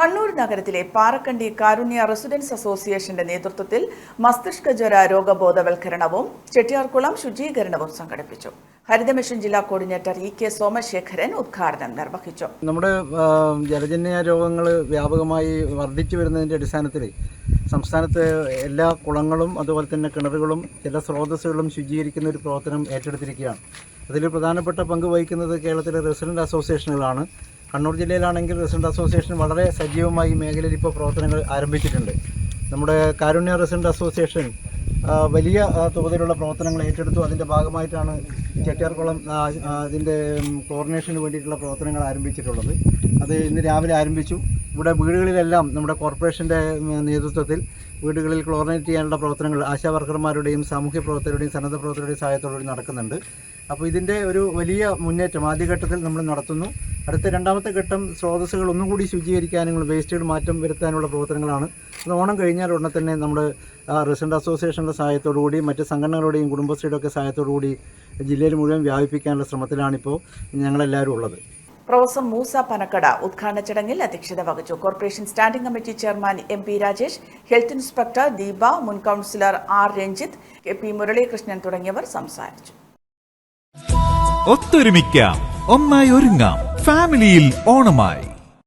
കണ്ണൂർ നഗരത്തിലെ പാറക്കണ്ടി കാരുണ്യ റെസിഡൻസ് അസോസിയേഷന്റെ നേതൃത്വത്തിൽ മസ്തിഷ്ക ജ്വര രോഗബോധവൽക്കരണവും ചെട്ടിയാർകുളം ശുചീകരണവും സംഘടിപ്പിച്ചു. ഹരിതമിഷൻ ജില്ലാ കോർഡിനേറ്റർ ഇ കെ സോമശേഖരൻ ഉദ്ഘാടനം നിർവഹിച്ചു. നമ്മുടെ ജലജന്യ രോഗങ്ങൾ വ്യാപകമായി വർദ്ധിച്ചു വരുന്നതിന്റെ അടിസ്ഥാനത്തിൽ സംസ്ഥാനത്ത് എല്ലാ കുളങ്ങളും അതുപോലെ തന്നെ കിണറുകളും ജലസ്രോതസ്സുകളും ശുചീകരിക്കുന്ന ഒരു പ്രവർത്തനം ഏറ്റെടുത്തിരിക്കുകയാണ്. അതിൽ പ്രധാനപ്പെട്ട പങ്ക് വഹിക്കുന്നത് കേരളത്തിലെ റെസിഡന്റ് അസോസിയേഷനുകളാണ്. കണ്ണൂർ ജില്ലയിലാണെങ്കിൽ റെസിഡന്റ് അസോസിയേഷൻ വളരെ സജീവമായി മേഖലയിൽ ഇപ്പോൾ പ്രവർത്തനങ്ങൾ ആരംഭിച്ചിട്ടുണ്ട്. നമ്മുടെ കാരുണ്യ റെസിഡന്റ് അസോസിയേഷൻ വലിയ തോതിലുള്ള പ്രവർത്തനങ്ങൾ ഏറ്റെടുത്തു. അതിന്റെ ഭാഗമായിട്ടാണ് ചെട്ടിയാർക്കുളം അതിന്റെ കോർഡിനേഷന് വേണ്ടിയിട്ടുള്ള പ്രവർത്തനങ്ങൾ ആരംഭിച്ചിട്ടുള്ളത്. അത് ഇന്ന് രാവിലെ ആരംഭിച്ചു. ഇവിടെ വീടുകളിലെല്ലാം നമ്മുടെ കോർപ്പറേഷന്റെ നേതൃത്വത്തിൽ വീടുകളിൽ ക്ലോറിനേറ്റ് ചെയ്യാനുള്ള പ്രവർത്തനങ്ങൾ ആശാ വർക്കർമാരുടെയും സാമൂഹ്യ പ്രവർത്തകരുടെയും സന്നദ്ധ പ്രവർത്തകരുടെയും സഹായത്തോടുകൂടി നടക്കുന്നുണ്ട്. അപ്പോൾ ഇതിന്റെ ഒരു വലിയ മുന്നേറ്റം ആദ്യഘട്ടത്തിൽ നമ്മൾ നടത്തുന്നു. അടുത്ത രണ്ടാമത്തെ ഘട്ടം സ്രോതസ്സുകൾ ഒന്നും കൂടി ശുചീകരിക്കാനും വേസ്റ്റുകൾ മാറ്റം വരുത്താനുള്ള പ്രവർത്തനങ്ങളാണ്. അത് ഓണം കഴിഞ്ഞാൽ ഉടനെ തന്നെ നമ്മുടെ റെസിഡന്റ് അസോസിയേഷന്റെ സഹായത്തോടുകൂടി മറ്റ് സംഘടനകളുടെയും കുടുംബശ്രീയുടെ ഒക്കെ സഹായത്തോടുകൂടി ജില്ലയിൽ മുഴുവൻ വ്യാപിപ്പിക്കാനുള്ള ശ്രമത്തിലാണിപ്പോൾ ഞങ്ങളെല്ലാവരും ഉള്ളത്. പ്രൊഫസർ മൂസ പനക്കട ഉദ്ഘാടന ചടങ്ങിൽ അധ്യക്ഷത വഹിച്ചു. Corporation standing committee chairman M P Rajesh health inspector Deepa മുൻ councillor R Ranjith K P Muralikrishnan തുടങ്ങിയവർ സംസാരിച്ചു. ഒത്തൊരുമിക്കാം ഒന്നായി ഒരുങ്ങാം. ഫാമിലിയിൽ ഓണമായി.